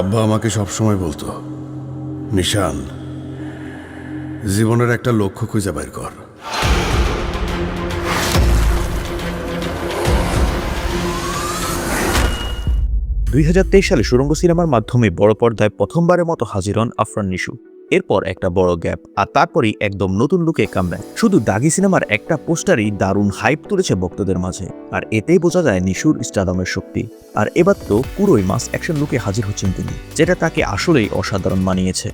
আব্বা আমাকে সবসময় বলতো, নিশান, জীবনের একটা লক্ষ্য খুঁজে বের কর। দুই হাজার তেইশ সালে সুরঙ্গ সিনেমার মাধ্যমে বড় পর্দায় প্রথমবারের মতো হাজির হন আফরান নিশু। এরপর একটা বড় গ্যাপ আর তারপরই একদম নতুন লুকে কামব্যাক শুধু দাগি সিনেমার একটা পোস্টারই দারুণ হাইপ তুলেছে ভক্তদের মাঝে আর এতেই বোঝা যায় নিশুর স্টাদমের শক্তি। আর এবার তো পুরোই মাস অ্যাকশন লুকে হাজির হচ্ছেন তিনি যেটা তাকে আসলেই অসাধারণ মানিয়েছে।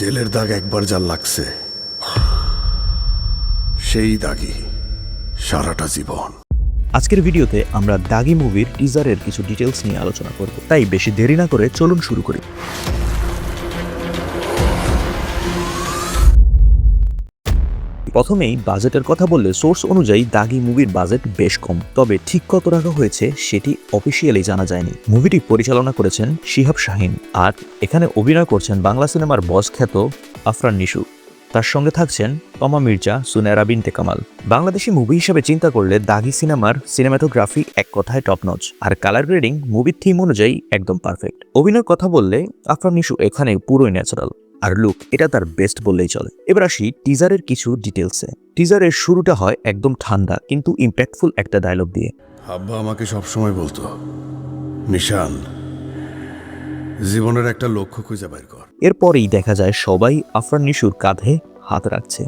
জেলের দাগ একবার যা লাগছে সেই দাগি সারাটা জীবন। আজকের ভিডিওতে আমরা দাগি মুভির টিজারের কিছু ডিটেলস নিয়ে আলোচনা করব তাই বেশি দেরি না করে চলুন শুরু করি। প্রথমেই বাজেটের কথা বললে সোর্স অনুযায়ী দাগি মুভির বাজেট বেশ কম, তবে ঠিক কত রাখা হয়েছে সেটি অফিসিয়ালি জানা যায়নি। মুভিটি পরিচালনা করেছেন শিহাব শাহিন, আর এখানে অভিনয় করছেন বাংলা সিনেমার বস খ্যাত আফরান নিশু। তার সঙ্গে থাকছেন তমা মির্জা সুনেরা বিনতে কামাল। বাংলাদেশি মুভি হিসেবে চিন্তা করলে দাগি সিনেমার সিনেমাটোগ্রাফি এক কথায় টপ নচ আর কালার গ্রেডিং মুভির থিম অনুযায়ী একদম পারফেক্ট অভিনয়ের কথা বললে আফরান নিশু এখানে পুরোই ন্যাচারাল আর লুক এটা তার বেস্ট বললেই চলে। এবার আসি টিজারের কিছু ডিটেলসে টিজারের শুরুটা হয় একদম ঠান্ডা কিন্তু ইম্প্যাক্টফুল একটা ডায়লগ দিয়ে। আব্বা আমাকে সবসময় বলতো নিশান জীবনের একটা লক্ষ্য খুঁজে বের কর। এরপরেই দেখা যায় সবাই আফরান নিশুর কাঁধে হাত রাখছে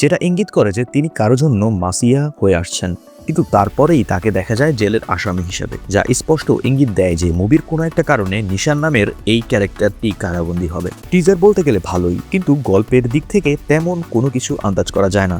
যেটা ইঙ্গিত করে যে তিনি কারও জন্য মাসিয়া হয়ে আসছেন। কিন্তু তারপরেই তাকে দেখা যায় জেলের আসামি হিসেবে, যা স্পষ্ট ইঙ্গিত দেয় যে মুভির কোনো একটা কারণে নিশান নামের এই ক্যারেক্টারটি কারাবন্দী হবে। টিজার বলতে গেলে ভালোই, কিন্তু গল্পের দিক থেকে তেমন কোনো কিছু আন্দাজ করা যায় না।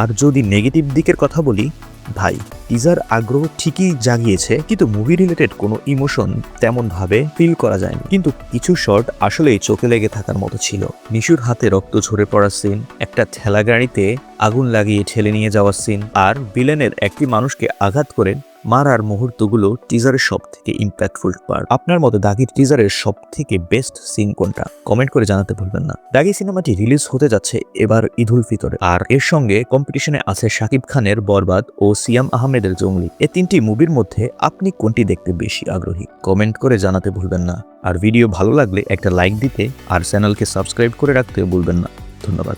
আর যদি নেগেটিভ দিকের কথা বলি ভাই টিজার আগ্রহ ঠিকই জাগিয়েছে, কিন্তু মুভি রিলেটেড কোনো ইমোশন তেমন ভাবে ফিল করা যায়নি। কিন্তু কিছু শর্ট আসলেই চোখে লেগে থাকার মতো ছিল। নিশুর হাতে রক্ত ঝরে পড়ার সিন একটা ঠেলা গাড়িতে আগুন লাগিয়ে ঠেলে নিয়ে যাওয়ার সিন আর বিলেনের একটি মানুষকে আঘাত করে মারার মুহূর্তগুলো টিজারের সব থেকে ইম্প্যাক্টফুল পার্ট আপনার মতে দাগির টিজারের সব থেকে বেস্ট সিন কোনটা? কমেন্ট করে জানাতে ভুলবেন না। দাগি সিনেমাটি রিলিজ হতে যাচ্ছে এবার ঈদুল ফিতরে। আর এর সঙ্গে কম্পিটিশনে আছে শাকিব খানের বরবাদ ও সিয়াম আহমেদের জঙ্গলি। এ তিনটি মুভির মধ্যে আপনি কোনটি দেখতে বেশি আগ্রহী? কমেন্ট করে জানাতে ভুলবেন না। আর ভিডিও ভালো লাগলে একটা লাইক দিতে আর চ্যানেলকে সাবস্ক্রাইব করে রাখতে ভুলবেন না। ধন্যবাদ।